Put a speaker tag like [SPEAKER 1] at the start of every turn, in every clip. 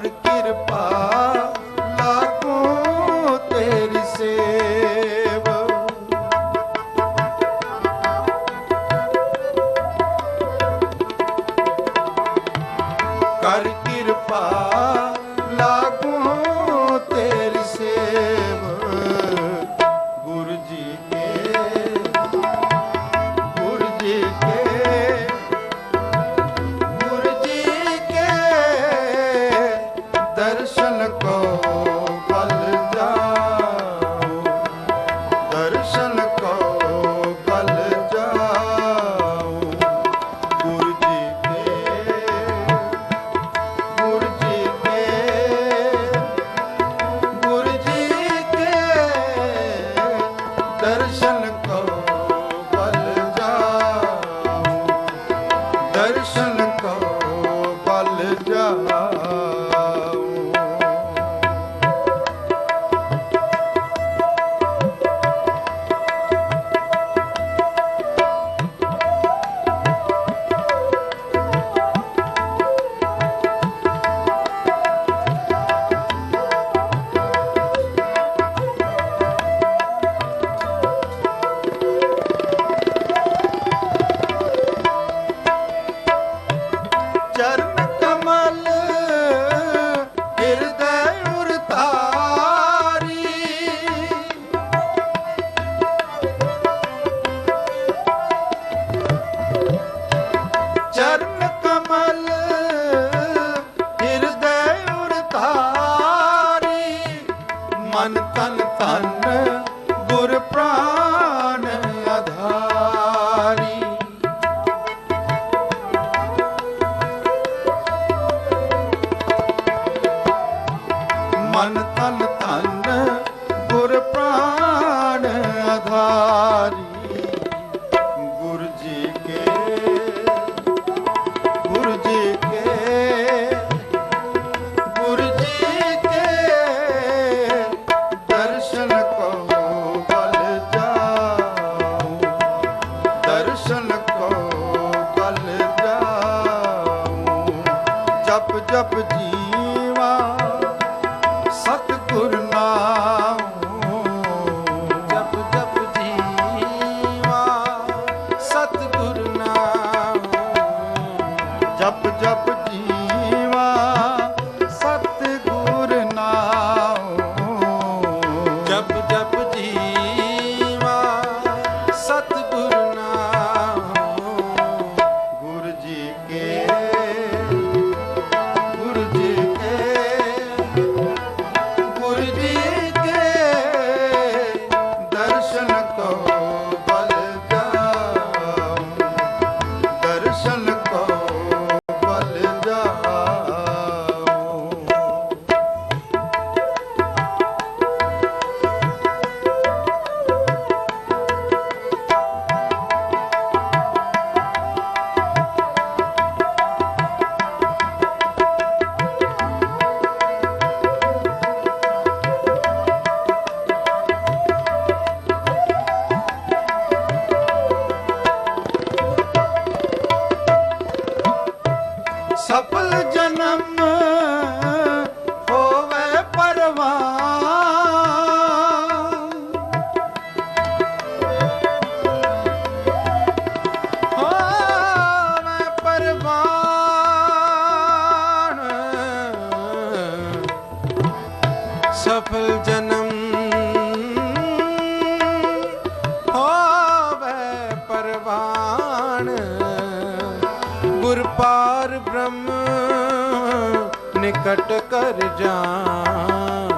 [SPEAKER 1] ਹਰ ਕਿਰਪਾ ਲਾਗੂ ਤੇਰੀ ਸੇ दर्शन को ਮਨ ਤਨ ਧਨ ਗੁਰ ਪ੍ਰਾਨ ਆਧਾਰੀ। ਸਫਲ ਜਨਮ। ਹੋਵੇ ਪਰਵਾਨ। ਗੁਰ ਬ੍ਰਹਮ ਨਿਕਟ ਕਰ ਜਾਣ।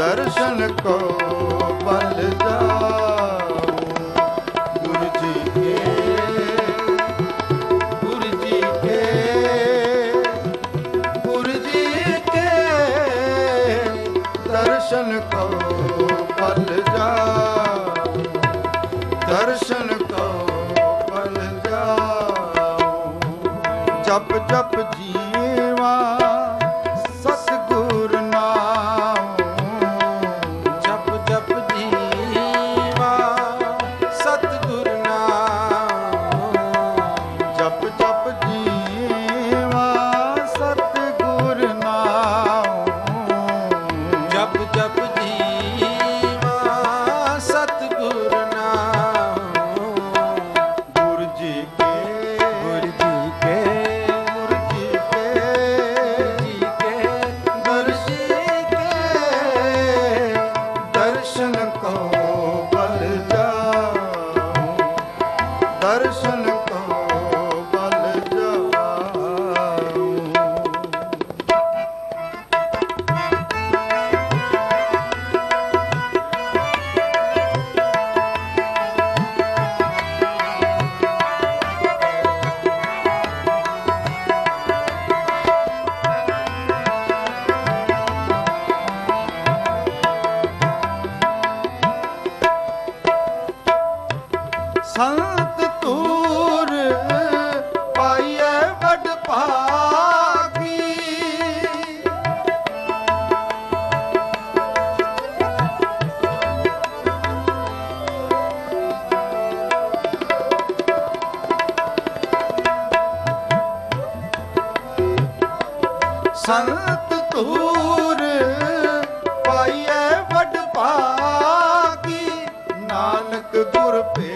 [SPEAKER 1] ਦਰਸ਼ਨ ਕੋ ਨਾਨਕ ਗੁਰ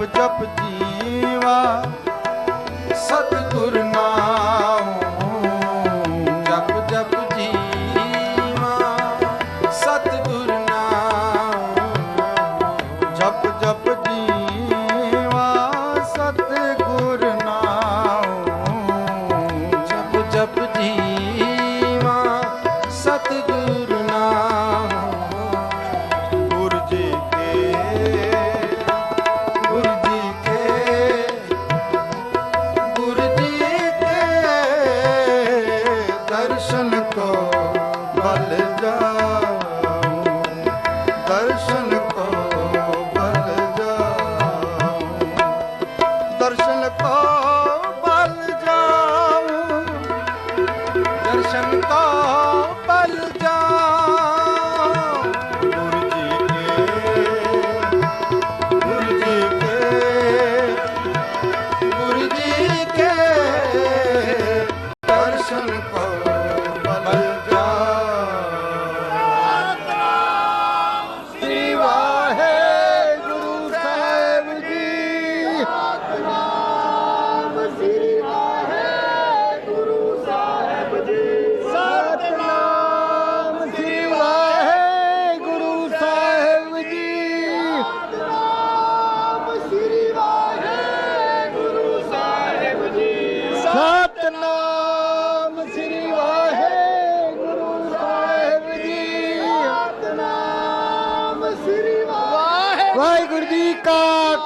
[SPEAKER 2] ਜਪ ਜਪ ਜੀਵਾ sale pa.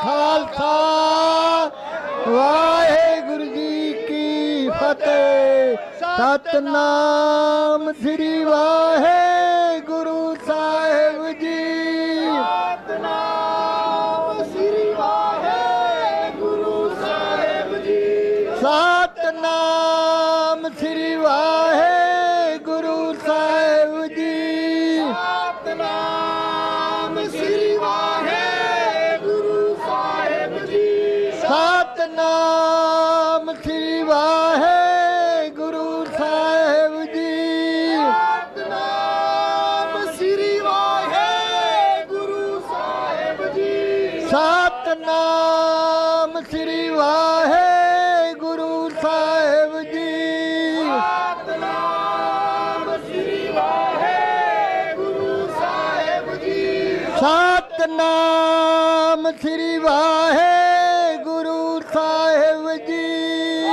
[SPEAKER 2] ਖਾਲਸਾ। ਵਾਹਿਗੁਰੂ ਜੀ ਕੀ ਫਤਿਹ। ਸਤਨਾਮ ਸ੍ਰੀ ਵਾਹਿਗੁਰੂ ਸਾਹਿਬ ਜੀ। ਸਤਨਾਮ ਸ੍ਰੀ ਵਾਹਿਗੁਰੂ ਸਾਹਿਬ ਜੀ। ਸਤਨਾਮ ਸ੍ਰੀ ਵਾਹਿਗੁਰੂ ਸਤਨਾਮ ਸ੍ਰੀ ਵਾਹਿਗੁਰੂ ਸਾਹਿਬ ਜੀ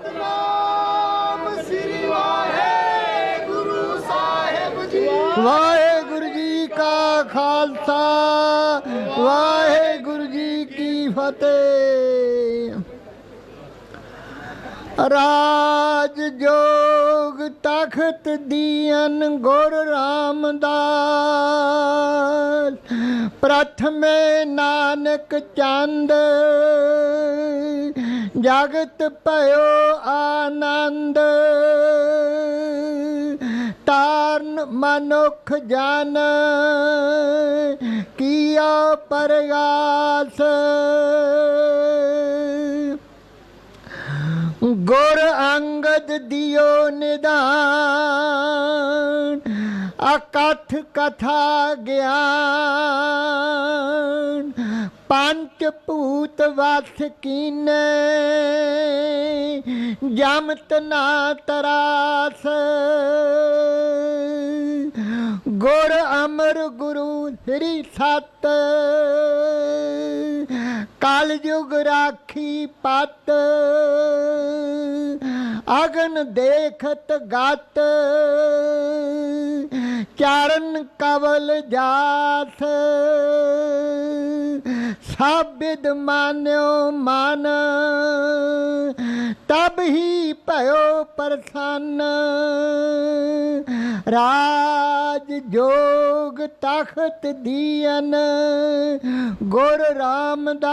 [SPEAKER 2] ਸਤਨਾਮ ਸ੍ਰੀ ਵਾਹਿਗੁਰੂ ਸਾਹਿਬ ਜੀ। ਵਾਹਿਗੁਰੂ ਜੀ ਕਾ ਖਾਲਸਾ, ਵਾਹਿਗੁਰੂ ਜੀ ਕੀ ਫਤਿਹ। ਰਾਜ ਜੋਗ ਤਖਤ ਦੀਨ ਗੁਰ ਰਾਮਦਾਸ। ਪ੍ਰਥਮੇ ਨਾਨਕ ਚੰਦ। ਜਗਤ ਭਇਓ ਆਨੰਦ। ਤਾਰਨ ਮਨੁੱਖ ਜਨ। ਕੀਆ ਪ੍ਰਗਾਸ। ਗੁਰ ਅੰਗਦ ਦਿਓ ਨਿਦਾਨ। ਅਕਥ ਕਥਾ ਗਿਆਨ ਪੰਚ ਭੂਤ ਵਸ ਕੀਨੇ, ਜਮਤ ਨਾ ਤਰਾਸ। ਗੁਰ ਅਮਰ ਗੁਰੂ ਸ੍ਰੀ ਸਤ ਕਲ ਯੁਗ ਰਾਖੀ ਪਤ, ਅਗਨ ਦੇਖਤ ਗਤ। ਚਰਨ ਕਵਲ ਜਾਥ ਸਭ ਵਿਦ ਮਾਨਿਓ ਮਨ, ਤਬ ਹੀ ਭਇਓ ਪ੍ਰਸੰਨ। ਰਾਜ ਜੋਗ ਤਖਤ ਦੀਨ ਗੁਰ ਰਾਮਦਾਸ।